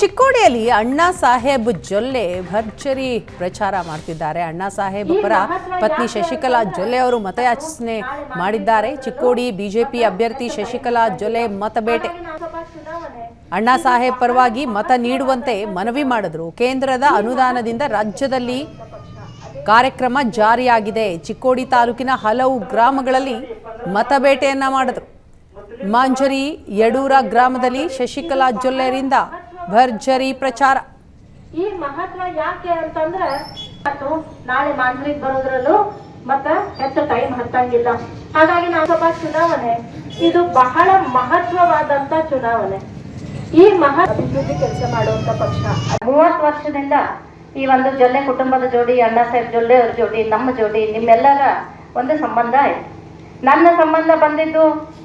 ಚಿಕ್ಕೋಡಿಯಲ್ಲಿ ಅಣ್ಣಾ ಸಾಹೇಬ್ ಜೊಲ್ಲೆ ಭರ್ಜರಿ ಪ್ರಚಾರ ಮಾಡ್ತಿದ್ದಾರೆ. ಅಣ್ಣಾ ಸಾಹೇಬ್ ಅವರ ಪತ್ನಿ ಶಶಿಕಲಾ ಜೊಲ್ಲೆ ಅವರು ಮತಯಾಚನೆ ಮಾಡಿದ್ದಾರೆ. ಚಿಕ್ಕೋಡಿ ಬಿಜೆಪಿ ಅಭ್ಯರ್ಥಿ ಶಶಿಕಲಾ ಜೊಲ್ಲೆ ಮತಬೇಟೆ. ಅಣ್ಣಾ ಸಾಹೇಬ್ ಪರವಾಗಿ ಮತ ನೀಡುವಂತೆ ಮನವಿ ಮಾಡಿದ್ರು. ಕೇಂದ್ರದ ಅನುದಾನದಿಂದ ರಾಜ್ಯದಲ್ಲಿ ಕಾರ್ಯಕ್ರಮ ಜಾರಿಯಾಗಿದೆ. ಚಿಕ್ಕೋಡಿ ತಾಲೂಕಿನ ಹಲವು ಗ್ರಾಮಗಳಲ್ಲಿ ಮತಬೇಟೆಯನ್ನ ಮಾಡಿದ್ರು. ಮಾಂಜರಿ ಯಡೂರ ಗ್ರಾಮದಲ್ಲಿ ಶಶಿಕಲಾ ಜೊಲ್ಲೆರಿಂದ ಭರ್ಜರಿ ಪ್ರಚಾರ. ಈ ಮಹತ್ವ ಯಾಕೆ ಅಂತಂದ್ರೆ ನಾಳೆ ಮಾಂತ್ರಿಕ್ ಬರೋದ್ರಲ್ಲೂ ಮತ್ತ ಹೆಚ್ಚು ಟೈಮ್ ಹತ್ತಂಗಿಲ್ಲ. ಹಾಗಾಗಿ ನಾವು ಸ್ವಲ್ಪ ಚುನಾವಣೆ ಇದು ಬಹಳ ಮಹತ್ವವಾದಂತ ಚುನಾವಣೆ. ಈ ಮಹ ಅಭಿವೃದ್ಧಿ ಕೆಲಸ ಮಾಡುವಂತ ಪಕ್ಷ. ಮೂವತ್ತು ವರ್ಷದಿಂದ ಈ ಒಂದು ಜೊಲ್ಲೆ ಕುಟುಂಬದ ಜೋಡಿ, ಅಣ್ಣ ಸಾಹೇಬ್ ಜೊಲ್ಲೆ ಅವ್ರ ಜೋಡಿ, ನಮ್ಮ ಜೋಡಿ, ನಿಮ್ಮೆಲ್ಲರ ಒಂದು ಸಂಬಂಧ ಆಯ್ತು. ನನ್ನ ಸಂಬಂಧ ಬಂದಿದ್ದು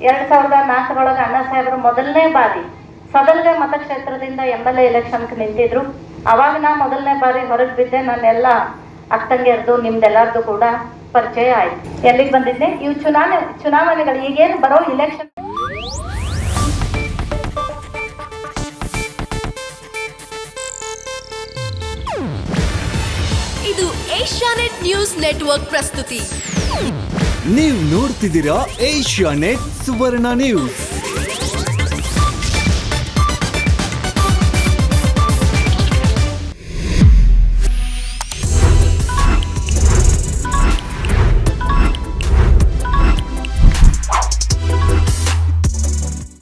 ಎರಡ್ ಸಾವಿರದ ನಾಲ್ಕರೊಳಗೆ ಅಣ್ಣ ಸಾಹೇಬ್ರ ಮೊದಲನೇ ಬಾರಿ. ಸದಲ್ಗ ಮತಕ್ಷೇತ್ರದಿಂದ ಎಂ ಎಲ್ ಎ ಎಲೆಕ್ಷನ್ಗೆ ನಿಂತಿದ್ರು. ಅವಾಗ ನಾ ಮೊದಲನೇ ಬಾರಿ ಹೊರಗೆ ಬಿದ್ದೆ ನನ್ನೆಲ್ಲ ಅಕ್ಕಂಗೆರ್ದು ನಿಮ್ದೆಲ್ಲರದು ಕೂಡ ಪರಿಚಯ ಆಯ್ತು. ಎಲ್ಲಿಗೆ ಬಂದಿದ್ದೆ? ಇವು ಚುನಾವಣೆ ಚುನಾವಣೆಗಳು ಈಗೇನು ಬರೋ ಇಲೆಕ್ಷನ್ ಇದು ಏಷ್ಯಾನೆಟ್ ನ್ಯೂಸ್ ನೆಟ್ವರ್ಕ್ ಪ್ರಸ್ತುತಿ. ನೀವು ನೋಡ್ತಿದ್ದೀರಾ ಏಷ್ಯಾನೆಟ್ ಸುವರ್ಣ ನ್ಯೂಸ್.